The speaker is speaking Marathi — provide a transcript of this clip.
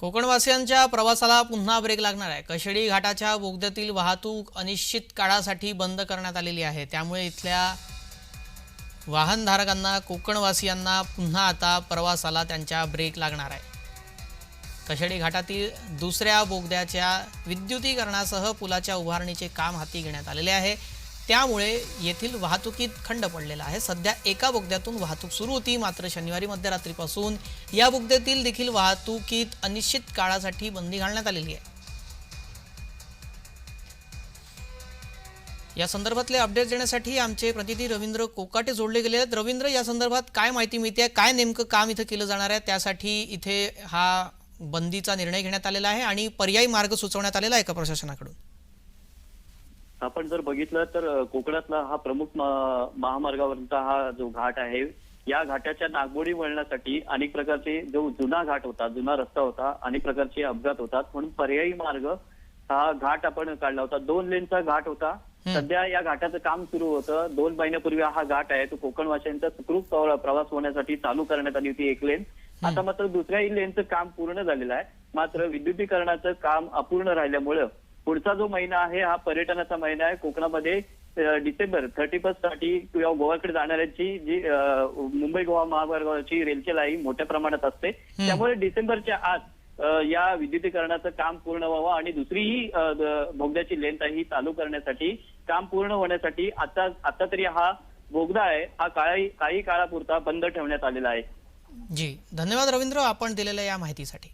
कोकणवासियांच्या प्रवासाला पुन्हा ब्रेक लागणार आहे. कशेडी घाटाच्या बोगद्यातील वाहतूक अनिश्चित काळासाठी बंद करण्यात आलेली आहे. त्यामुळे इथल्या वाहनधारकांना कोकणवासियांना पुन्हा आता प्रवासाला त्यांच्या ब्रेक लागणार आहे. कशेडी घाटातील दुसऱ्या बोगद्याच्या विद्युतीकरणासह पुलाच्या उभारणीचे काम हाती घेण्यात आलेले आहे. त्यामुळे येथील वाहतुकीत खंड पडलेला आहे. सध्या एका बोगद्यातून वाहतूक सुरू होती. मात्र शनिवारी मध्यरात्रीपासून या बोगद्यातील देखील वाहतुकीत अनिश्चित काळासाठी बंदी घालण्यात आलेली आहे. या संदर्भातले अपडेट देण्यासाठी आमचे प्रतिनिधी रवींद्र कोकाटे जोडले गेले आहेत. रवींद्र या संदर्भात काय माहिती मिळते? काय नेमकं काम इथं केलं जाणार आहे? त्यासाठी इथे हा बंदीचा निर्णय घेण्यात आलेला आहे आणि पर्यायी मार्ग सुचवण्यात आलेला आहे का प्रशासनाकडून? आपण जर बघितलं तर कोकणातला हा प्रमुख महामार्गावरचा हा जो घाट आहे या घाटाच्या नागमोडी वळणासाठी अनेक प्रकारचे जो जुना घाट होता जुना रस्ता होता अनेक प्रकारचे अपघात होतात. म्हणून पर्यायी मार्ग हा घाट आपण काढला होता. दोन लेनचा घाट होता. सध्या या घाटाचं काम सुरू होतं. दोन महिन्यापूर्वी हा घाट आहे. तो कोकणवासियांचा सुखरूप प्रवा- प्रवास होण्यासाठी चालू करण्यात आली होती एक लेन. आता मात्र दुसऱ्याही लेनचं काम पूर्ण झालेलं आहे. मात्र विद्युतीकरणाचं काम अपूर्ण राहिल्यामुळं पुढचा जो महिना आहे हा पर्यटनाचा महिना आहे. कोकणामध्ये डिसेंबर थर्टी फर्स्टसाठी किंवा गोव्याकडे जाणाऱ्यांची जी मुंबई गोवा महामार्गावरची रेलचेल आहे ही मोठ्या प्रमाणात असते. त्यामुळे डिसेंबरच्या आत या विद्युतीकरणाचं काम पूर्ण व्हावं आणि दुसरीही अ, द- बोगद्याची लेंथ आहे ही चालू करण्यासाठी काम पूर्ण होण्यासाठी आता आता तरी हा बोगदा आहे हा काही काही काळापुरता बंद ठेवण्यात आलेला आहे. जी. धन्यवाद रवींद्र आपण दिलेल्या या माहितीसाठी.